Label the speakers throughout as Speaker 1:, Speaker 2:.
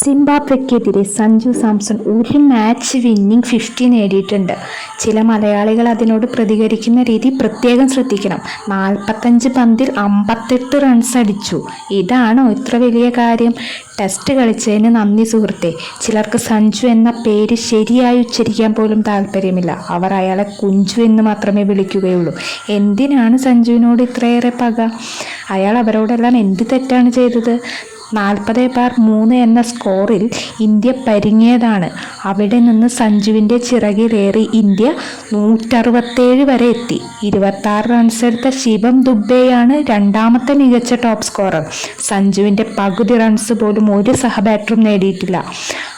Speaker 1: സിംബാബ്വെക്കെതിരെ സഞ്ജു സാംസൺ ഒരു match winning fifty നേടിയിട്ടുണ്ട്. ചില മലയാളികൾ അതിനോട് പ്രതികരിക്കുന്ന രീതി പ്രത്യേകം ശ്രദ്ധിക്കണം. നാൽപ്പത്തഞ്ച് പന്തിൽ അമ്പത്തെട്ട് റൺസ് അടിച്ചു. ഇതാണോ ഇത്ര വലിയ കാര്യം? ടെസ്റ്റ് കളിച്ചതിന് നന്ദി സുഹൃത്തെ. ചിലർക്ക് സഞ്ജു എന്ന പേര് ശരിയായി ഉച്ചരിക്കാൻ പോലും താല്പര്യമില്ല അവർ അയാളെ കുഞ്ചു എന്ന് മാത്രമേ വിളിക്കുകയുള്ളൂ. എന്തിനാണ് സഞ്ജുവിനോട് ഇത്രയേറെ പക? അയാൾ അവരോടെല്ലാം എന്ത് തെറ്റാണ് ചെയ്തത്? നാൽപ്പത് ബാർ മൂന്ന് എന്ന സ്കോറിൽ ഇന്ത്യ പരിങ്ങിയതാണ്. അവിടെ നിന്ന് സഞ്ജുവിന്റെ ചിറകിലേറി ഇന്ത്യ നൂറ്ററുപത്തേഴ് വരെ എത്തി. ഇരുപത്താറ് റൺസെടുത്ത ശിവം ദുബെയാണ് രണ്ടാമത്തെ മികച്ച ടോപ്പ് സ്കോറർ സഞ്ജുവിന്റെ പകുതി റൺസ് പോലും ഒരു സഹബാറ്ററും നേടിയിട്ടില്ല.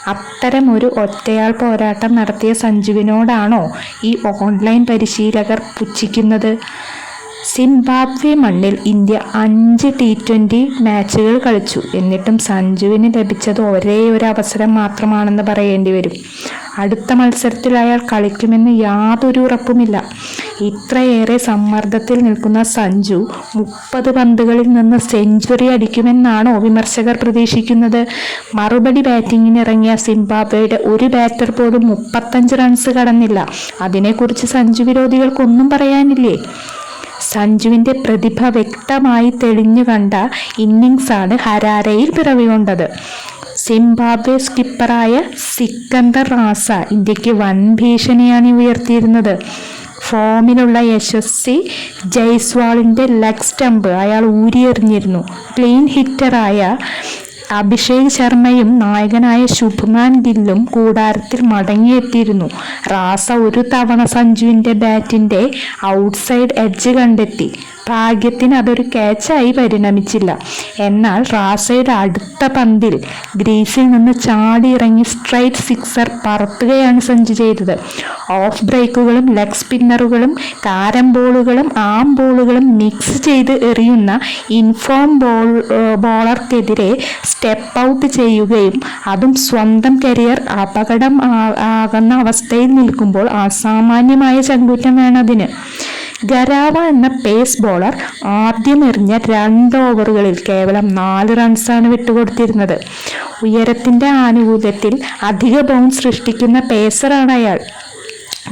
Speaker 1: അത്തരം ഒരു ഒറ്റയാൾ പോരാട്ടം നടത്തിയ സഞ്ജുവിനോടാണോ ഈ ഓൺലൈൻ പരിശീലകർ പുച്ഛിക്കുന്നത്? സിംബാബ്വെ മണ്ണിൽ ഇന്ത്യ അഞ്ച് ടി ട്വന്റി മാച്ചുകൾ കളിച്ചു. എന്നിട്ടും സഞ്ജുവിന് ലഭിച്ചത് ഒരേ ഒരു അവസരം മാത്രമാണെന്ന് പറയേണ്ടി വരും. അടുത്ത മത്സരത്തിൽ അയാൾ കളിക്കുമെന്ന് യാതൊരു ഉറപ്പുമില്ല. ഇത്രയേറെ സമ്മർദ്ദത്തിൽ നിൽക്കുന്ന സഞ്ജു മുപ്പത് പന്തുകളിൽ നിന്ന് സെഞ്ചുറി അടിക്കുമെന്നാണോ വിമർശകർ പ്രതീക്ഷിക്കുന്നത്? മറുപടി ബാറ്റിങ്ങിന് ഇറങ്ങിയ സിംബാബ്വെയുടെ ഒരു ബാറ്റർ പോലും മുപ്പത്തഞ്ച് റൺസ് കടന്നില്ല. അതിനെക്കുറിച്ച് സഞ്ജു വിരോധികൾക്കൊന്നും പറയാനില്ലേ? സഞ്ജുവിന്റെ പ്രതിഭ വ്യക്തമായി തെളിഞ്ഞു കണ്ട ഇന്നിങ്സാണ് ഹരാരയിൽ പിറവികൊണ്ടത്. സിംബാബ്വെ സ്കിപ്പറായ സിക്കന്ദർ റാസ ഇന്ത്യയ്ക്ക് വൻ ഭീഷണിയാണ് ഉയർത്തിയിരുന്നത്. ഫോമിലുള്ള യശസ്വി ജയ്സ്വാളിന്റെ ലെഗ് സ്റ്റമ്പ് അയാൾ ഊരിയെറിഞ്ഞിരുന്നു. ക്ലീൻ ഹിറ്ററായ അഭിഷേക് ശർമ്മയും നായകനായ ശുഭ്മാൻ ഗില്ലും കൂടാരത്തിൽ മടങ്ങിയെത്തിയിരുന്നു. റാസ ഒരു തവണ സഞ്ജുവിന്റെ ബാറ്റിന്റെ ഔട്ട്സൈഡ് എഡ്ജ് കണ്ടെത്തി. ഭാഗ്യത്തിന് അതൊരു ക്യാച്ചായി പരിണമിച്ചില്ല. എന്നാൽ റാസയുടെ അടുത്ത പന്തിൽ ഗ്രീസിൽ നിന്ന് ചാടി ഇറങ്ങി സ്ട്രൈറ്റ് സിക്സർ പറത്തുകയാണ് സഞ്ജു ചെയ്തത്. ഓഫ് ബ്രേക്കുകളും ലെഗ് സ്പിന്നറുകളും കാരം ബോളുകളും ആം ബോളുകളും മിക്സ് ചെയ്ത് എറിയുന്ന ഇൻഫോം ബോൾ ബോളർക്കെതിരെ സ്റ്റെപ്പ് ഔട്ട് ചെയ്യുകയും അതും സ്വന്തം കരിയർ അപകടം ആകുന്ന അവസ്ഥയിൽ നിൽക്കുമ്പോൾ അസാമാന്യമായ ചങ്കൂറ്റം അതിന്. ഗരാവ എന്ന പേസ് ബോളർ ആദ്യം എറിഞ്ഞ രണ്ട് ഓവറുകളിൽ കേവലം നാല് റൺസാണ് വിട്ടുകൊടുത്തിരുന്നത്. ഉയരത്തിന്റെ ആനുകൂല്യത്തിൽ അധിക ബൗണ്ട് സൃഷ്ടിക്കുന്ന പേസറാണ് അയാൾ.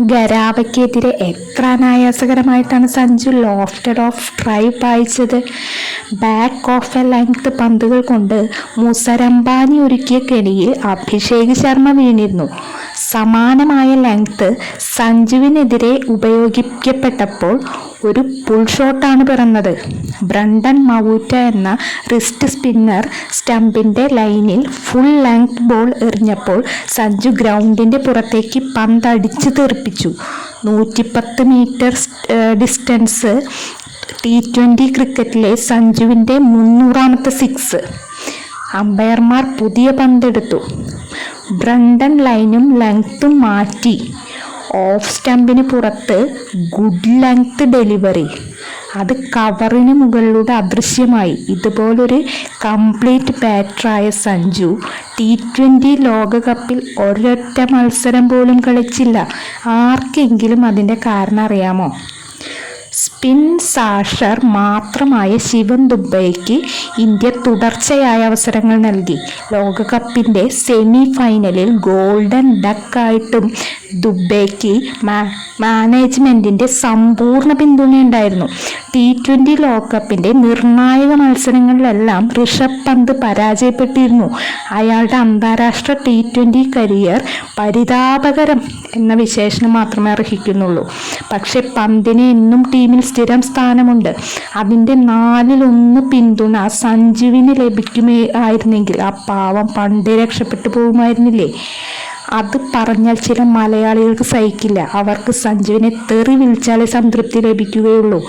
Speaker 1: ഗരാവയ്ക്കെതിരെ എത്ര അനായാസകരമായിട്ടാണ് സഞ്ജു ലോഫ്റ്റഡ് ഓഫ് ഡ്രൈവ് പായിച്ചത്. ബാക്ക് ഓഫ് എ ലെങ്ത് പന്തുകൾ കൊണ്ട് മുസരംബാനി ഒരുക്കിയ കെണിയിൽ അഭിഷേക് ശർമ്മ വീണിരുന്നു. സമാനമായ ലെങ്ത് സഞ്ജുവിനെതിരെ ഉപയോഗിക്കപ്പെട്ടപ്പോൾ ഒരു പുൾ ഷോട്ടാണ് പിറന്നത്. ബ്രണ്ടൻ മവൂറ്റ എന്ന റിസ്റ്റ് സ്പിന്നർ സ്റ്റമ്പിന്റെ ലൈനിൽ ഫുൾ ലെങ്ത് ബോൾ എറിഞ്ഞപ്പോൾ സഞ്ജു ഗ്രൗണ്ടിന്റെ പുറത്തേക്ക് പന്തടിച്ച് തെറിപ്പിച്ചു. നൂറ്റിപ്പത്ത് മീറ്റർ ഡിസ്റ്റൻസ് ടി ട്വന്റി ക്രിക്കറ്റിലെ സഞ്ജുവിന്റെ മുന്നൂറാമത്തെ സിക്സ് അമ്പയർമാർ പുതിയ പന്തെടുത്തു. ബ്രണ്ടൻ ലൈനും ലെങ്ത്തും മാറ്റി. ഓഫ് സ്റ്റമ്പിന് പുറത്ത് ഗുഡ് ലെങ്ത് ഡെലിവറി. അത് കവറിന് മുകളിലൂടെ അദൃശ്യമായി. ഇതുപോലൊരു കംപ്ലീറ്റ് ബാറ്ററായ സഞ്ജു ടി ട്വന്റി ലോകകപ്പിൽ ഒരൊറ്റ മത്സരം പോലും കളിച്ചില്ല. ആർക്കെങ്കിലും അതിന്റെ കാരണം അറിയാമോ? സ്പിൻ സാഷർ മാത്രമായ ശിവൻ ദുബൈക്ക് ഇന്ത്യ തുടർച്ചയായ അവസരങ്ങൾ നൽകി. ലോകകപ്പിന്റെ സെമി ഫൈനലിൽ ഗോൾഡൻ ഡക്കായിട്ടും ദുബൈക്ക് മാനേജ്മെന്റിന്റെ സമ്പൂർണ പിന്തുണയുണ്ടായിരുന്നു. ടി ട്വന്റി ലോകകപ്പിന്റെ നിർണായക മത്സരങ്ങളിലെല്ലാം ഋഷഭ് പന്ത് പരാജയപ്പെട്ടിരുന്നു. അയാളുടെ അന്താരാഷ്ട്ര ടി ട്വന്റി കരിയർ പരിതാപകരം എന്ന വിശേഷണം മാത്രമേ അർഹിക്കുന്നുള്ളൂ. പക്ഷേ പന്തിനെ എന്നും ടീമിൽ സ്ഥിരം സ്ഥാനമുണ്ട്. അതിന്റെ നാലിലൊന്ന് പിന്തുണ സഞ്ജുവിന് ലഭിക്കുമേ ആയിരുന്നെങ്കിൽ ആ പാവം പണ്ടേ രക്ഷപ്പെട്ടു പോകുമായിരുന്നില്ലേ? അത് പറഞ്ഞാൽ ചില മലയാളികൾക്ക് സഹിക്കില്ല. അവർക്ക് സഞ്ജുവിനെ തെറി വിളിച്ചാലേ സംതൃപ്തി ലഭിക്കുകയുള്ളൂ.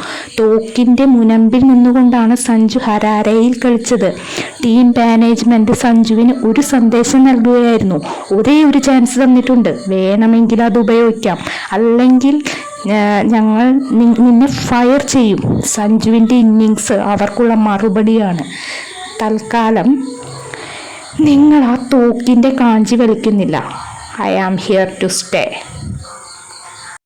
Speaker 1: തോക്കിന്റെ മുനമ്പിൽ നിന്നുകൊണ്ടാണ് സഞ്ജു ഹരാരയിൽ കളിച്ചത്. ടീം മാനേജ്മെന്റ് സഞ്ജുവിന് ഒരു സന്ദേശം നൽകുകയായിരുന്നു. ഒരേ ഒരു ചാൻസ് തന്നിട്ടുണ്ട്. വേണമെങ്കിൽ അത് ഉപയോഗിക്കാം. അല്ലെങ്കിൽ ഞങ്ങൾ നിന്നെ ഫയർ ചെയ്യും. സഞ്ജുവിന്റെ ഇന്നിങ്സ് അവർക്കുള്ള മറുപടിയാണ്. തൽക്കാലം നിങ്ങൾ ആ തോക്കിന്റെ കാഞ്ചി വലിക്കുന്നില്ല. I am here to stay